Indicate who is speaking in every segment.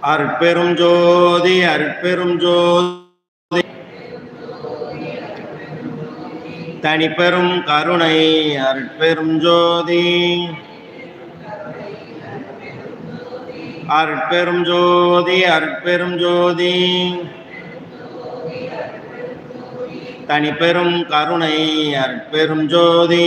Speaker 1: அற்பெரும் ஜோதி அற்பெரும் ஜோதி. தனிப்பெரும் கருணை அற்பெரும் ஜோதி. அற்பெரும் ஜோதி அற்பெரும் ஜோதி. தனிப்பெரும் கருணை அற்பெரும் ஜோதி.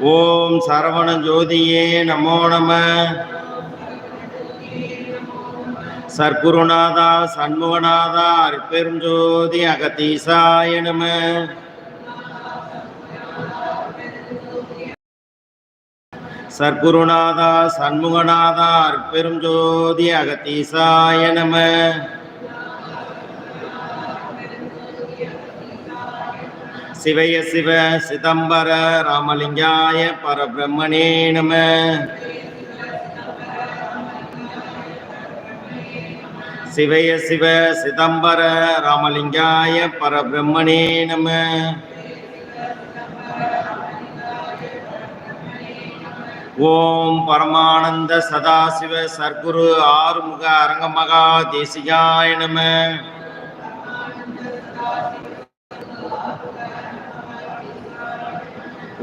Speaker 1: ஓம் சரவண ஜோதியே நமோ நம. சர்க்குருநாதா சண்முகநாதா அருட்பெரும் ஜோதி அகதீசாய நம. சர்க்குருநாதா சண்முகநாதா அருட்பெரும் ஜோதி அகதீசாய நம. சிவய சிவ சிதம்பர ராமலிங்காய பரபிரம்மணே நம. சிவய சிவ சிதம்பர ராமலிங்காய பரபிரம்மணே நம. ஓம் பரமானந்த சதாசிவ சர்க்குரு ஆறுமுக அரங்கமகா தேசிகாய நம.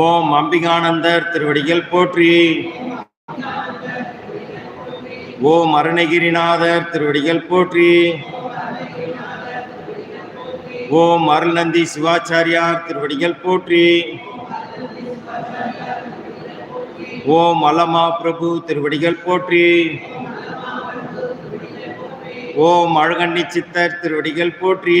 Speaker 1: ஓம் அம்பிகானந்தர் திருவடிகள் போற்றி. ஓம் அருணகிரிநாதர் திருவடிகள் போற்றி. ஓம் அருள்நந்தி சிவாச்சாரியார் திருவடிகள் போற்றி. ஓம் அலமா பிரபு திருவடிகள் போற்றி. ஓம் அழகண்ணி சித்தர் திருவடிகள் போற்றி.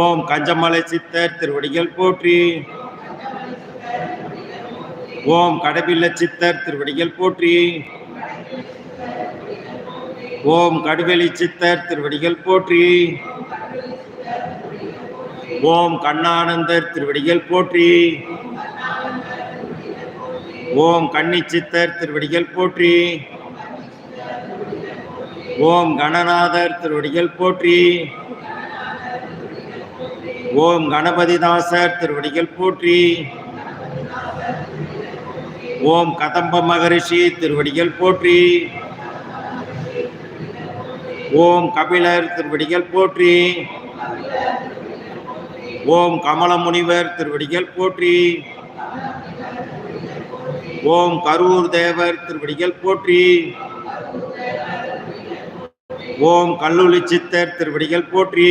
Speaker 1: ஓம் கஞ்சமலை சித்தர் திருவடிகள் போற்றி. ஓம் கடபில்ல சித்தர் திருவடிகள் போற்றி. ஓம் கடுவெளி சித்தர் திருவடிகள் போற்றி. ஓம் கண்ணானந்தர் திருவடிகள் போற்றி. ஓம் கன்னிச்சித்தர் திருவடிகள் போற்றி. ஓம் கணநாதர் திருவடிகள் போற்றி. ஓம் கணபதிதாசர் திருவடிகள் போற்றி. ஓம் கதம்ப மகரிஷி திருவடிகள் போற்றி. ஓம் கபிலர் திருவடிகள் போற்றி. ஓம் கமல முனிவர் திருவடிகள் போற்றி. ஓம் கரூர் தேவர் திருவடிகள் போற்றி. ஓம் கல்லூலி சித்தர் திருவடிகள் போற்றி.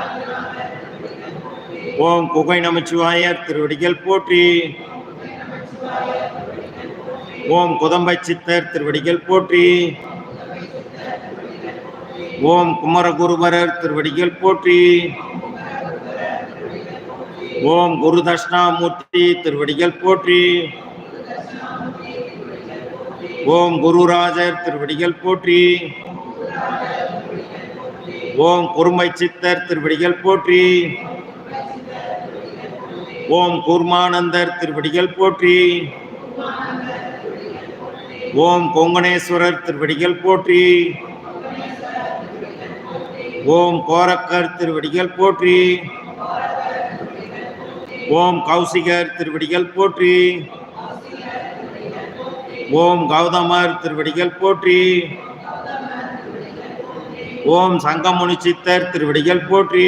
Speaker 1: ஓம் குகை நமச்சிவாயர் திருவடிகள் போற்றி. ஓம் குதம்பை சித்தர் திருவடிகள் போற்றி. ஓம் குமரகுருபரர் திருவடிகள் போற்றி. ஓம் குரு தட்சிணாமூர்த்தி திருவடிகள் போற்றி. ஓம் குருராஜர் திருவடிகள் போற்றி. ஓம் குருமை சித்தர் திருவடிகள் போற்றி. ஓம் கூர்மானந்தர் திருவடிகள் போற்றி. ஓம் கொங்கணேஸ்வரர் திருவடிகள் போற்றி. ஓம் கோரக்கர் திருவடிகள் போற்றி. ஓம் கௌசிகர் திருவடிகள் போற்றி. ஓம் கௌதமர் திருவடிகள் போற்றி. ஓம் சங்கமுனி சித்தர் திருவடிகள் போற்றி.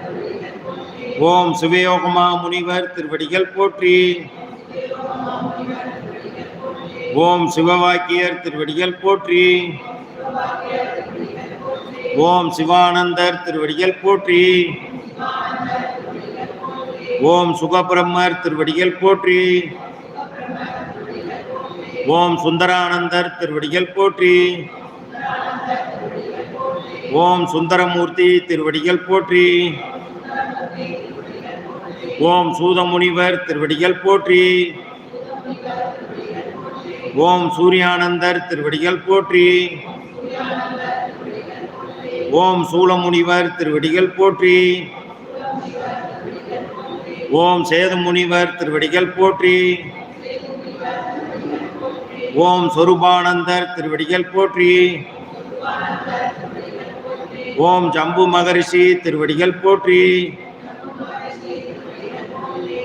Speaker 1: ஓம் சுபயோகமா முனிவர் திருவடிகள் போற்றி. ஓம் சிவவாக்கியர் திருவடிகள் போற்றி. ஓம் சிவானந்தர் திருவடிகள் போற்றி. ஓம் சுகபிரம்மர் திருவடிகள் போற்றி. ஓம் சுந்தரானந்தர் திருவடிகள் போற்றி. ஓம் சுந்தரமூர்த்தி திருவடிகள் போற்றி. ஓம் சூதமுனிவர் திருவடிகள் போற்றி. ஓம் சூரியானந்தர் திருவடிகள் போற்றி. ஓம் சூலமுனிவர் திருவடிகள் போற்றி. ஓம் சேதுமுனிவர் திருவடிகள் போற்றி. ஓம் சொரூபானந்தர் திருவடிகள் போற்றி. ஓம் ஜம்பு மகரிஷி திருவடிகள் போற்றி.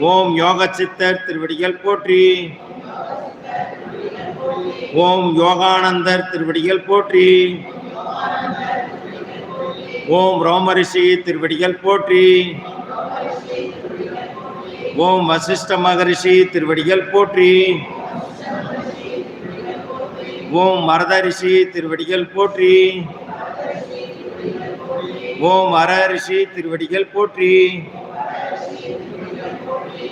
Speaker 1: ஓம் யோக சித்தர் திருவடிகள் போற்றி. ஓம் யோகானந்தர் திருவடிகள் போற்றி. ஓம் ரோமரிஷி திருவடிகள் போற்றி. ஓம் வசிஷ்ட மகரிஷி திருவடிகள் போற்றி. ஓம் மரதரிஷி திருவடிகள் போற்றி. ஓம் அரரிஷி திருவடிகள் போற்றி.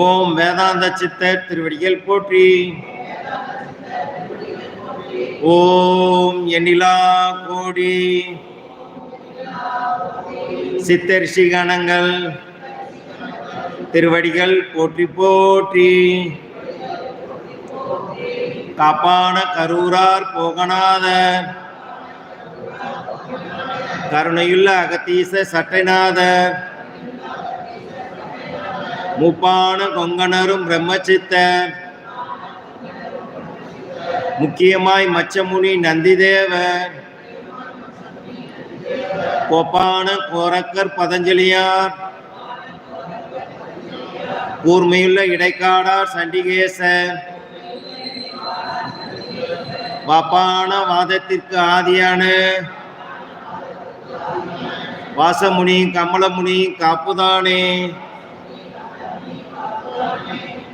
Speaker 1: ஓம் வேதாந்த சித்தர் திருவடிகள் போற்றி. ஓம் எண்ணிலா கோடி. சித்தரிஷி கணங்கள். திருவடிகள் போற்றி போற்றி. காப்பான கரூரார் போகநாத. கருணையுள்ள அகத்தீச சட்டைநாதர் முப்பான கொங்கணரும் பிரம்மச்சித்த. முக்கியமாய் மச்சமுனி நந்திதேவ. கோப்பான கோரக்கர் பதஞ்சலியார். கூர்மையுள்ள இடைக்காடார் சண்டிகேச. வாப்பான வாதத்திற்கு ஆதியான. வாசமுனி கமலமுனி காப்புதானே.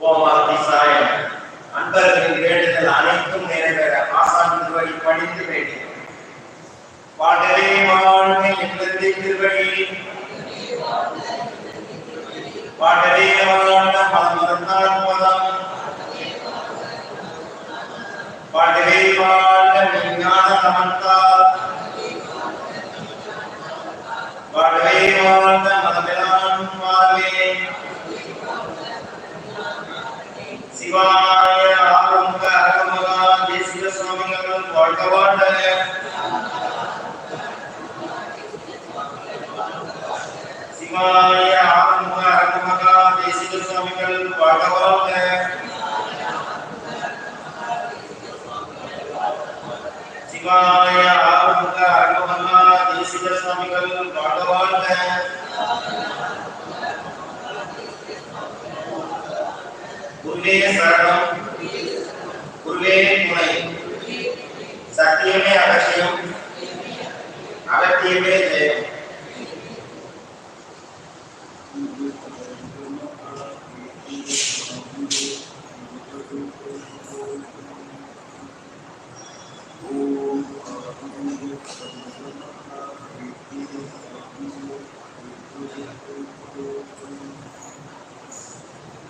Speaker 1: ஓமாதிசாயம் அன்பர்களின் வேண்டுதல் அனைத்தும் நிறைவேற. ஆசான் திருவடி பணிந்து வேண்டி பாடலே வாழ்க எங்களது திருவடி. பாடலே வாழ்க மதமதந்தார் பதம் பாடலே வாழ்க விஞ்ஞான சமந்தார் பாடலே வாழ்க மதமெல்லாம் வாழ்வே சிவாய ஆறுமுக அகமகா தேசிக சுவாமிகள் வாழ்க வாழ்க சிவாய ஆறுமுக அகமகா தேசிக சுவாமிகள் வாழ்க வாழ்க சிவாய ஆறுமுக அகமகா தேசிக சுவாமிகள் வாழ்க குருவே சரணம் குருவே துணை சத்தியமே அவசியம் அகத்தியமே ஜெயம்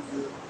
Speaker 2: Thank you.